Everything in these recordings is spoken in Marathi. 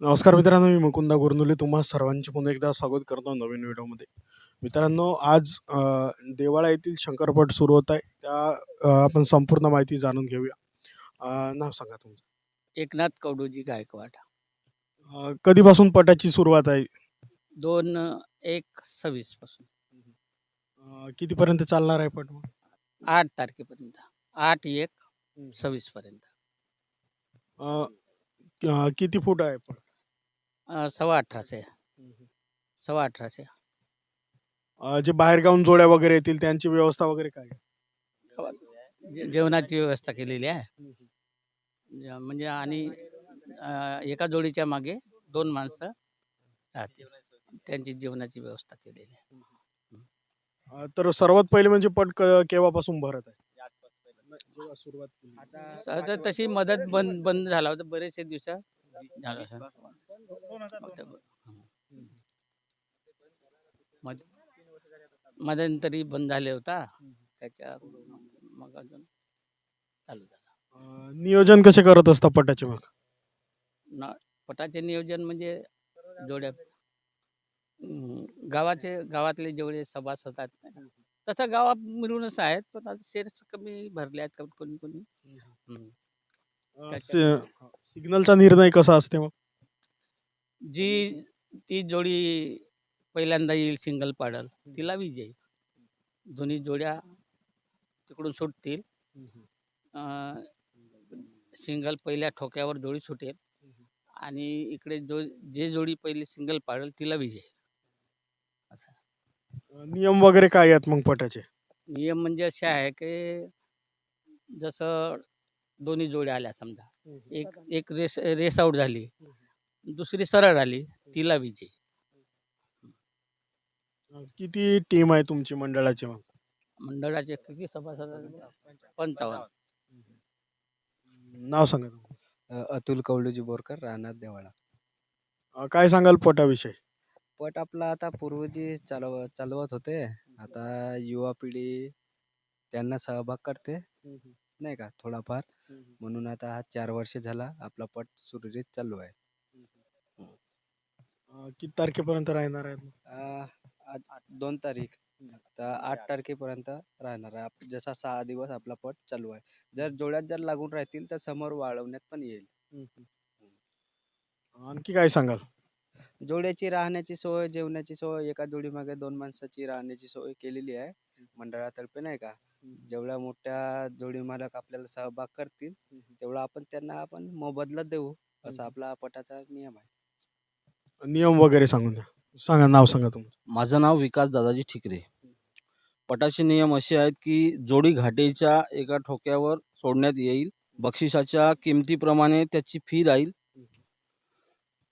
नमस्कार मित्रांनो मी मुकुंदा गुरनुले तुम्हा सर्वांचे पुन्हा एकदा स्वागत करतो नवीन व्हिडिओमध्ये. मित्रांनो आज देवाळा येथील शंकरपट सुरू होत आहे. त्या आपण संपूर्ण माहिती जाणून घेऊया. नाव सांगा तुमचं. एकनाथ कवडूजी गायकवाड. कधीपासून पटाची सुरुवात आहे? दोन एक सव्वीसपासून. कितीपर्यंत चालणार आहे पट मग? आठ तारखेपर्यंत. आठ एक सव्वीस पर्यंत किती फूट आहे पट? अं, सव्वा अठराशे. सव्वा अठराशे. अ, जे बाहेरगावून जोड्या वगैरे येतील त्यांची व्यवस्था वगैरे काय? जे- जेवणाची व्यवस्था केलेली आहे. ज- म्हणजे आणि अं, एका जोडीच्या मागे दोन माणसं राहतील. त्यांची जेवणाची व्यवस्था केलेली आहे. अ, तर सर्वात पहिले म्हणजे पट क- केव्हापासून भरत आहे? जेव्हा सुरुवात केली. सहज तशी मदत बंद बंद झाला होता. बरेचसे दिवस झालं. मध- मध्यंतरी बंद झाले होता. त्याच्या मग अजून चालू झाला. नियोजन कसे करत असता पटाचे मग? ना पटाचे नियोजन म्हणजे जोड्या गावाचे गावातले जेवढे सभासद आहेत तसं गावात मिळूनच आहेत पण आता शेअर्स कमी भरले आहेत कोणी कोणी सिग्नलचा निर्णय कसा असते मग? जी ती जोडी पहिल्यांदा येईल सिंगल पाडल तिला विजय. दोन्ही जोड्या तिकडून सुटतील. सिंगल पहिल्या ठोक्यावर जोडी सुटेल. आणि इकडे जो जे जोडी पहिली सिंगल पाडल तिला विजय. नियम वगैरे काय आहेत मग पटाचे? नियम म्हणजे असे आहे की जसं दोन्ही जोड्या आल्या समजा. एक एक रेस रेस आऊट झाली. दुसरी सरळ आली. तिला विजय. किती टीम आहे तुमची मंडळाची मग? मंडळाचे किती सभासद? पंचावन्न. नाव सांगा तुम्ही. अ, अतुल कवडूजी बोरकर राहणार देवाळा. अ, काय सांगाल पटाविषयी? पट आपला आता पूर्वजी चालव चालवत होते. आता युवा पिढी त्यांना सहभाग करते. नाही का? थोडाफार. म्हणून आता हा चार वर्ष झाला आपला पट सुरळीत चालू आहे. अ, किती तारखेपर्यंत राहणार आहेत मग? अ, आज दोन तारीख. तर आठ तारखेपर्यंत राहणार आहे. आप- जसा सहा दिवस आपला पट चालू आहे. जर जोड्यात जर लागून राहतील तर समोर वाढवण्यात पण येईल. आणखी काय सांगाल? जोड्याची राहण्याची सोय जेवणाची सोय एका जोडीमागे दोन माणसाची राहण्याची सोय केलेली आहे. मंडळातर्फे नाही का? जेवढ्या मोठ्या जोडी मालक आपल्याला सहभाग करतील तेवढा आपण त्यांना आपण मोबदला देऊ असा आपला पटाचा नियम आहे. नियम वगैरे सांगून द्या. सांगा नाव सांगा तुमचं. माझं नाव विकास दादाजी ठिकरे. पटाचे नियम असे आहेत की जोडी घाटेच्या एका ठोक्यावर सोडण्यात येईल. बक्षिसाच्या किमतीप्रमाणे त्याची फी राहील.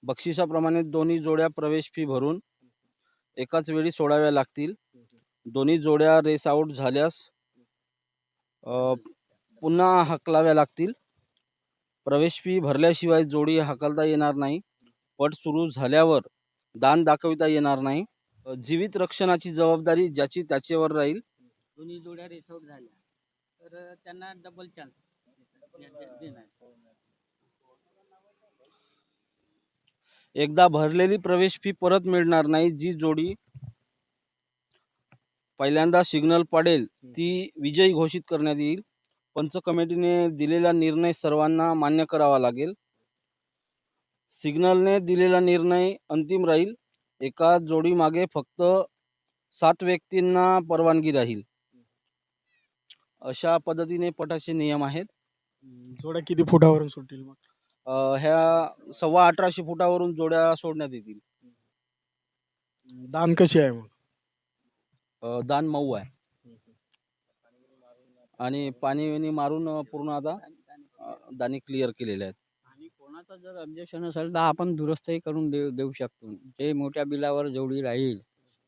बक्षिसाप्रमाणे दोन्ही जोड्या प्रवेश फी भरून एकाच वेळी सोडाव्या लागतील. दोन्ही जोड्या रेस आऊट झाल्यास पुन्हा हकलाव्या लागतील. प्रवेश फी भरल्याशिवाय जोडी हाकलता येणार नाही. पट सुरू झाल्यावर दान दाखविता येणार नाही. जीवित रक्षणाची जबाबदारी ज्याची त्याच्यावर राहील. दोन्ही जोड्या रेस आऊट झाल्या. तर त्यांना डबल चान्स एकदा भरलेली प्रवेश फी परत मिळणार नाही. जी जोडी पहिल्यांदा सिग्नल पडेल ती विजयी घोषित करण्यात येईल. पंच कमिटीने दिलेला निर्णय सर्वांना मान्य करावा लागेल. सिग्नलने दिलेला निर्णय अंतिम राहील. एका जोडीमागे फक्त सात व्यक्तींना परवानगी राहील. अशा पद्धतीने पटाचे नियम आहेत. जोड्या किती फुटावरून सुटतील मग? अ, ह्या सव्वा अठराशे फुटावरून जोड्या सोडण्यात येतील. दान कशी आहे मग? दान मऊ आहे. आणि पाणी विणी मारून पूर्ण आता दाणे क्लिअर केलेले आहेत. आणि कोणाचं जर ऑब्जेक्शन असेल तर आपण दुरुस्तही करून देऊ देऊ शकतो. जे मोठ्या बिलावर जेवढी राहील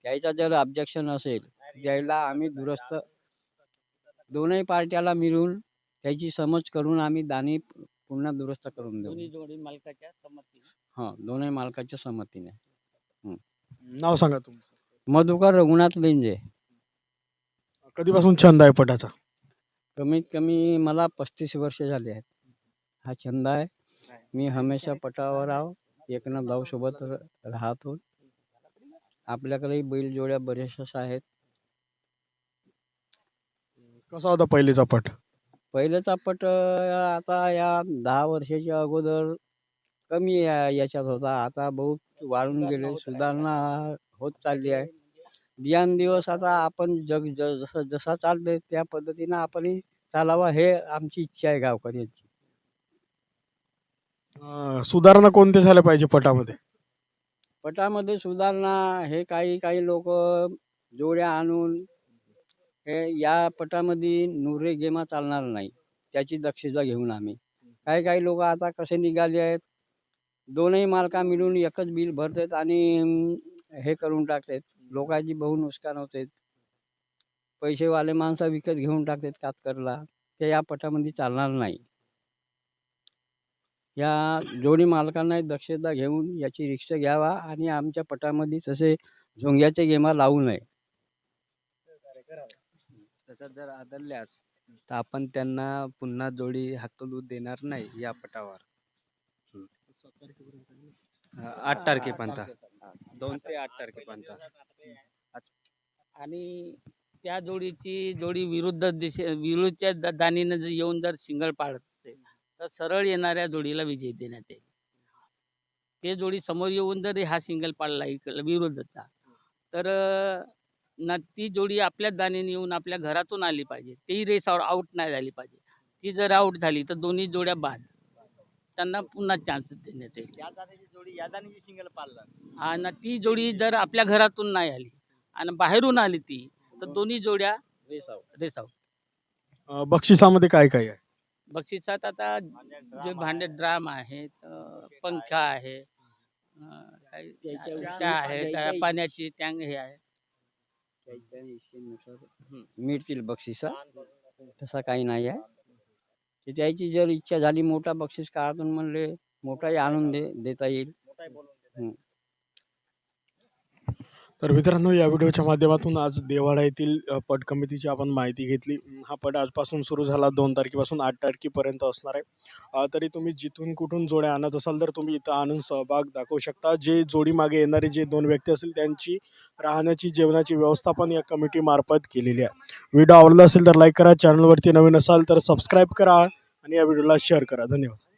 त्याचा जर ऑब्जेक्शन असेल त्याला आम्ही दुरुस्त दोनही पार्ट्याला मिळून त्याची समज करून आम्ही दाणे पुन्हा दुरुस्त करून देऊ. जोडी मालकाच्या संमतीने? हां दोन्ही मालकाच्या संमतीने. नाव सांगा तुमचं. मधुकर रघुनाथ लेंजे. कधीपासून छंद आहे पटाचा? कमीत कमी मला पस्तीस वर्ष झाले आहेत. हा छंद आहे. मी हमेशा पटावर आहो एकनाथ भाऊ सोबत र- राहतो. आपल्याकडेही बैल जोड्या बऱ्याचशाच आहेत. कसा होता पहिलेचा पट? पहिलेचा पट अं, आता या दहा वर्षाच्या अगोदर कमी या- याच्यात होता. आता बहुत वाढून गेले. सुधारणा होत चालली आहे. दिवस आता आपण जग ज- जसं जसा चालतंय त्या पद्धतीनं आपण चालावा हे आमची इच्छा आहे गावकऱ्यांची. अं, सुधारणा कोणते झाल्या पाहिजे पटामध्ये? पटामध्ये सुधारणा हे काही काही लोक जोड्या आणून हे या पटामध्ये नुरे गेमा चालणार नाही. त्याची दक्षता घेऊन आम्ही. काही काही लोक आता कसे निघाले आहेत? दोनही मालका मिळून एकच बिल भरतात आणि अं, हे करून टाकतात लोकांची बहु नुकसान होते. पैसेवाले माणसं विकत घेऊन टाकतात कातकरला. ते या पटामध्ये चालणार नाही. या जोडी मालकांना दक्षता घेऊन याची रिक्षा घ्यावा आणि आमच्या पटामध्ये तसे झोंग्याचे गेमा लावू नये. तसं जर आदळल्यास तर आपण त्यांना पुन्हा जोडी हाकलू देणार नाही या पटावर. आठ तारखेपर्यंत. दोन ते आठ तारखेपर्यंत. आणि त्या जोडीची जोडी विरुद्ध दिशे विरुद्धच्या द- दानीनं जर येऊन जर शिंगल पाडत असेल तर सरळ येणाऱ्या जोडीला विजय देण्यात येईल. ते जोडी समोर येऊन जर हा सिंगल पाडला इकडला विरुद्धचा तर अं, ना ती जोडी आपल्याच दाणीने येऊन आपल्या घरातून आली पाहिजे. तेही रेस आउट नाही झाली पाहिजे. ती जर आउट झाली तर दोन्ही जोड्या बाद. त्यांना पुन्हा चान्स देण्यात येईल आणि ती जोडी जर आपल्या घरातून नाही आली आणि बाहेरून आली ती तर दोन्ही जोड्या रेस आउट अं, बक्षिसामध्ये काय काय आहे बक्षिसात आता जे भांडे ड्राम आहेत अं, पंखा आहे अं, काही त्याच्या- त्या आहे त्या पाण्याची टँक हे आहे मिळतील बक्षिसा तसा काही नाही आहे ते त्याची जर इच्छा झाली मोठा बक्षीस काढून म्हणले मोठाही आणून दे देता येईल. तर मित्रांनो या व्हिडिओच्या माध्यमातून आज देवाडा येथील पट कमिटीची आपण माहिती घेतली. हा पट आजपासून सुरू झाला दोन तारखेपासून आठ तारखेपर्यंत असणार आहे. तरी तुम्ही जिथून कुठून जोड्या आणत असाल तर तुम्ही इथं आणून सहभाग दाखवू शकता. जे जोडी मागे येणारे जे दोन व्यक्ती असतील त्यांची राहण्याची जेवणाची व्यवस्था पण या कमिटीमार्फत केलेली आहे. व्हिडिओ आवडला असेल तर लाईक करा चॅनलवरती नवीन असाल तर सबस्क्राईब करा आणि या व्हिडिओला शेअर करा. धन्यवाद.